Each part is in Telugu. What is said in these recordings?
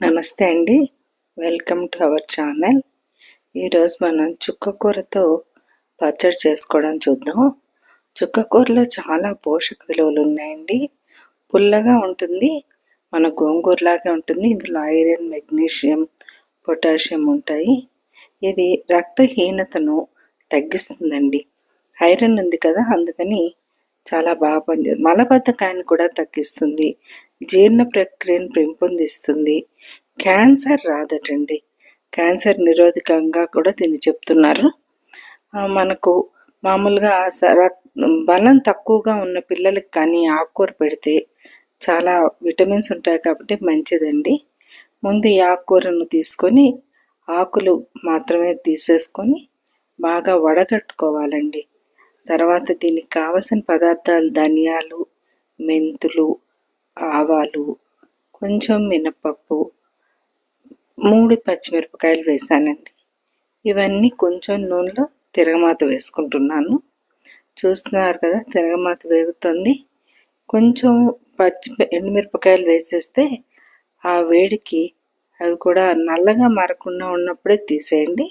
నమస్తే అండి. వెల్కమ్ టు అవర్ ఛానల్ ఈరోజు మనం చుక్కకూరతో పచ్చడి చేసుకోవడం చూద్దాం. చుక్కకూరలో చాలా పోషక విలువలు ఉన్నాయండి. పుల్లగా ఉంటుంది. మన గోంగూరలాగే ఉంటుంది. ఇందులో ఐరన్ మెగ్నీషియం పొటాషియం ఉంటాయి. ఇది రక్తహీనతను తగ్గిస్తుందండి. ఐరన్ ఉంది కదా అందుకని చాలా బాగా పనిచేస్తుంది. మలబద్ధకాన్ని కూడా తగ్గిస్తుంది. జీర్ణ ప్రక్రియను పెంపొందిస్తుంది. క్యాన్సర్ రాదటండి. క్యాన్సర్ నిరోధకంగా కూడా తిని చెప్తున్నారు. మనకు మామూలుగా బలం తక్కువగా ఉన్న పిల్లలకి కానీ ఆకుకూర పెడితే చాలా విటమిన్స్ ఉంటాయి కాబట్టి మంచిదండి. ముందు ఈ ఆకుకూరను తీసుకొని ఆకులు మాత్రమే తీసేసుకొని బాగా వడగట్టుకోవాలండి. తర్వాత దీనికి కావలసిన పదార్థాలు ధనియాలు మెంతులు ఆవాలు కొంచెం మినపప్పు మూడు పచ్చిమిరపకాయలు వేసానండి. ఇవన్నీ కొంచెం నూనెలో తిరగమాత వేసుకుంటున్నాను. చూస్తున్నారు కదా తిరగమాత వేగుతుంది. కొంచెం పచ్చి ఎండుమిరపకాయలు వేసేస్తే ఆ వేడికి అవి కూడా నల్లగా మారకుండా ఉన్నప్పుడే తీసేయండి.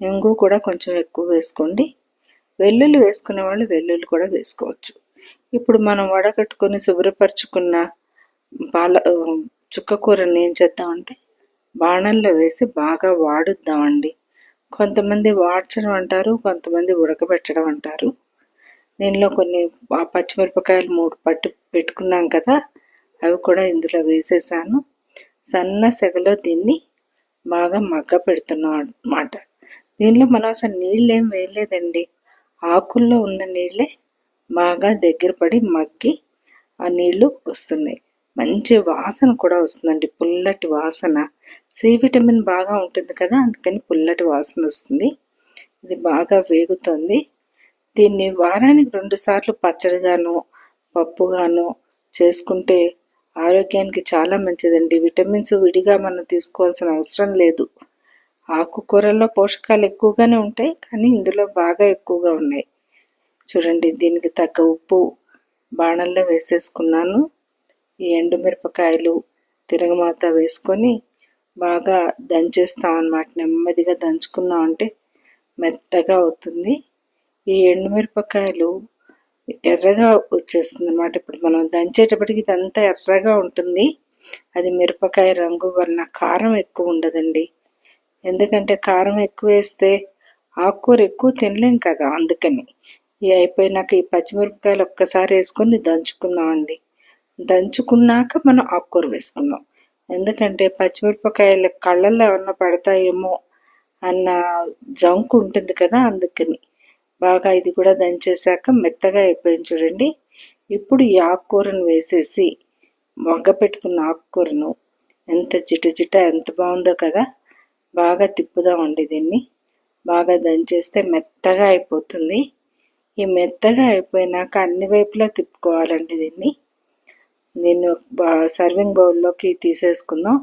ఇంగు కూడా కొంచెం ఎక్కువ వేసుకోండి. వెల్లుల్లి వేసుకునే వాళ్ళు వెల్లుల్లి కూడా వేసుకోవచ్చు. ఇప్పుడు మనం వడగట్టుకొని శుభ్రపరచుకున్న పాల చుక్క కూరని ఏం చేద్దామంటే బాణల్లో వేసి బాగా వాడుద్దామండి. కొంతమంది వాడ్చడం అంటారు కొంతమంది ఉడకబెట్టడం అంటారు. దీనిలో కొన్ని పచ్చిమిరపకాయలు మూడు పట్టు పెట్టుకున్నాం కదా అవి కూడా ఇందులో వేసేసాను. సన్న సెగలో దీన్ని బాగా మగ్గ పెడుతున్నాం అన్నమాట. దీనిలో మనం అసలు నీళ్ళు ఏం వేయలేదండి. ఆకుల్లో ఉన్న నీళ్ళే బాగా దగ్గర పడి మగ్గి ఆ నీళ్ళు వస్తున్నాయి. మంచి వాసన కూడా వస్తుందండి. పుల్లటి వాసన. సి విటమిన్ బాగా ఉంటుంది కదా అందుకని పుల్లటి వాసన వస్తుంది. ఇది బాగా వేగుతుంది. దీన్ని వారానికి రెండు సార్లు పచ్చడిగాను పప్పుగాను చేసుకుంటే ఆరోగ్యానికి చాలా మంచిదండి. విటమిన్స్ విడిగా మనం తీసుకోవాల్సిన అవసరం లేదు. ఆకుకూరల్లో పోషకాలు ఎక్కువగానే ఉంటాయి కానీ ఇందులో బాగా ఎక్కువగా ఉన్నాయి. చూడండి దీనికి తగ్గ ఉప్పు బాణల్లో వేసేసుకున్నాను. ఈ ఎండుమిరపకాయలు తిరగమాత వేసుకొని బాగా దంచేస్తాం అన్నమాట నెమ్మదిగా దంచుకున్నాం అంటే మెత్తగా అవుతుంది. ఈ ఎండుమిరపకాయలు ఎర్రగా వచ్చేస్తుంది అన్నమాట ఇప్పుడు మనం దంచేటప్పటికి ఇదంతా ఎర్రగా ఉంటుంది. అది మిరపకాయ రంగు వలన కారం ఎక్కువ ఉండదండి. ఎందుకంటే కారం ఎక్కువ వేస్తే ఆకుకూర ఎక్కువ తినలేం కదా అందుకని. ఇవి అయిపోయినాక ఈ పచ్చిమిరపకాయలు ఒక్కసారి వేసుకొని దంచుకుందామండి. దంచుకున్నాక మనం ఆకుకూర వేసుకుందాం. ఎందుకంటే పచ్చిమిరపకాయలు కళ్ళల్లో ఏమన్నా పడతాయేమో అన్న జంకు ఉంటుంది కదా అందుకని. బాగా ఇది కూడా దంచేసాక మెత్తగా అయిపోయింది చూడండి. ఇప్పుడు ఈ ఆకుకూరను వేసేసి వంగ పెట్టుకున్న ఆకుకూరను ఎంత జిట చిట ఎంత బాగుందో కదా. బాగా తిప్పుదామండి దీన్ని. బాగా దంచేస్తే మెత్తగా అయిపోతుంది. ఈ మెత్తగా అయిపోయినాక అన్ని వైపులా తిప్పుకోవాలండి దీన్ని. నేను సర్వింగ్ బౌల్లోకి తీసేసుకుందాం.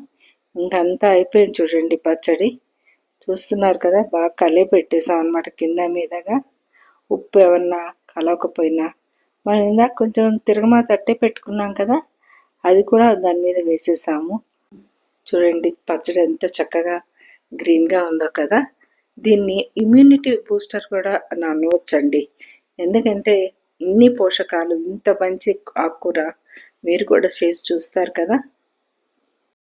ఇంకంతా అయిపోయింది చూడండి పచ్చడి. చూస్తున్నారు కదా బాగా కలే పెట్టేసాం అనమాట కింద మీదగా. ఉప్పు ఏమన్నా కలవకపోయినా. మనం ఇందాక కొంచెం తిరగమా తట్టే పెట్టుకున్నాం కదా అది కూడా దాని మీద వేసేసాము. చూడండి పచ్చడి ఎంత చక్కగా గ్రీన్గా ఉందో కదా. దీన్ని ఇమ్యూనిటీ బూస్టర్ కూడా అనవచ్చండి ఎందుకంటే ఇన్ని పోషకాలు ఇంత మంచి ఆకుకూర మీరు కూడా చేసి చూస్తారు కదా?